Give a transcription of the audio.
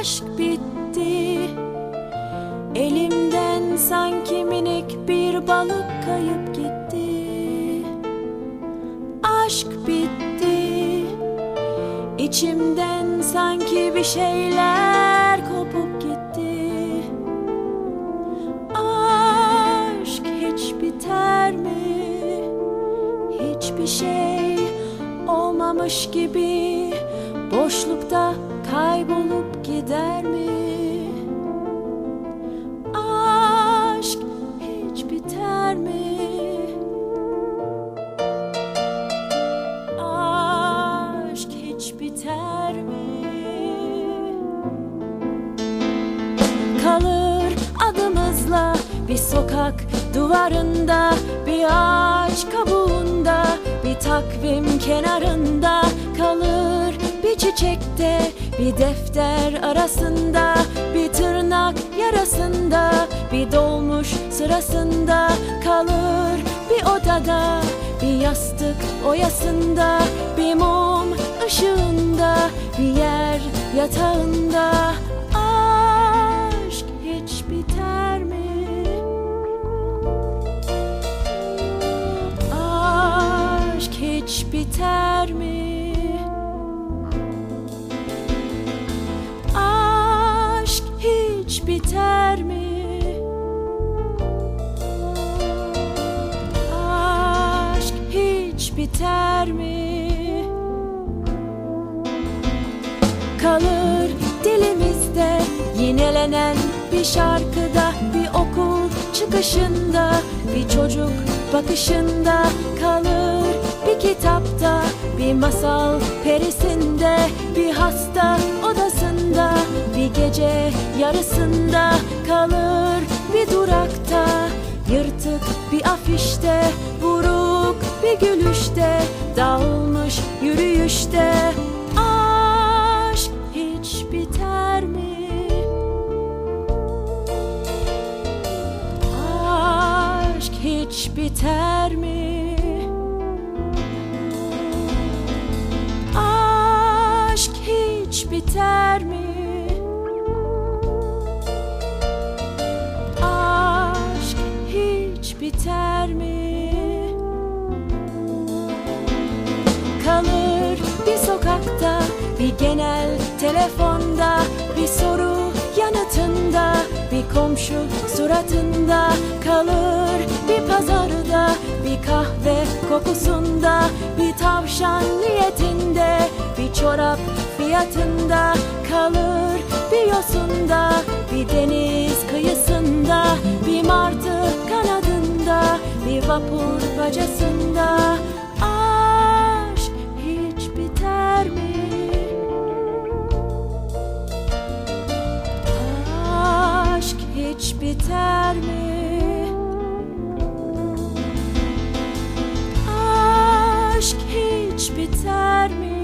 Aşk bitti. Elimden sanki minik bir balık kayıp gitti. Aşk bitti. İçimden sanki bir şeyler kopup gitti. Aşk hiç biter mi? Hiçbir şey olmamış gibi Boşlukta kaybolup gider mi? Aşk hiç biter mi? Aşk hiç biter mi? Kalır adımızla bir sokak duvarında Bir ağaç kabuğunda bir takvim kenarında Kalır bir çiçekte bir defter arasında Bir tırnak yarasında bir dolmuş sırasında Kalır bir odada bir yastık oyasında Bir mum ışığında bir yer yatağında biter mi? Kalır dilimizde yinelenen bir şarkıda Bir okul çıkışında bir çocuk bakışında Kalır bir kitapta bir masal perisinde Bir hasta odasında bir gece yarısında Kalır bir durakta Yırtık bir afişte, gülüşte, dağılmış yürüyüşte. Aşk hiç biter mi? Aşk hiç biter mi? Telefonda, bir soru yanıtında, bir komşu suratında kalır bir pazarda, bir kahve kokusunda, bir tavşan niyetinde, bir çorap fiyatında kalır bir yosunda, bir deniz kıyısında, bir martı kanadında, bir vapur bacasında. Aşk hiç biter mi?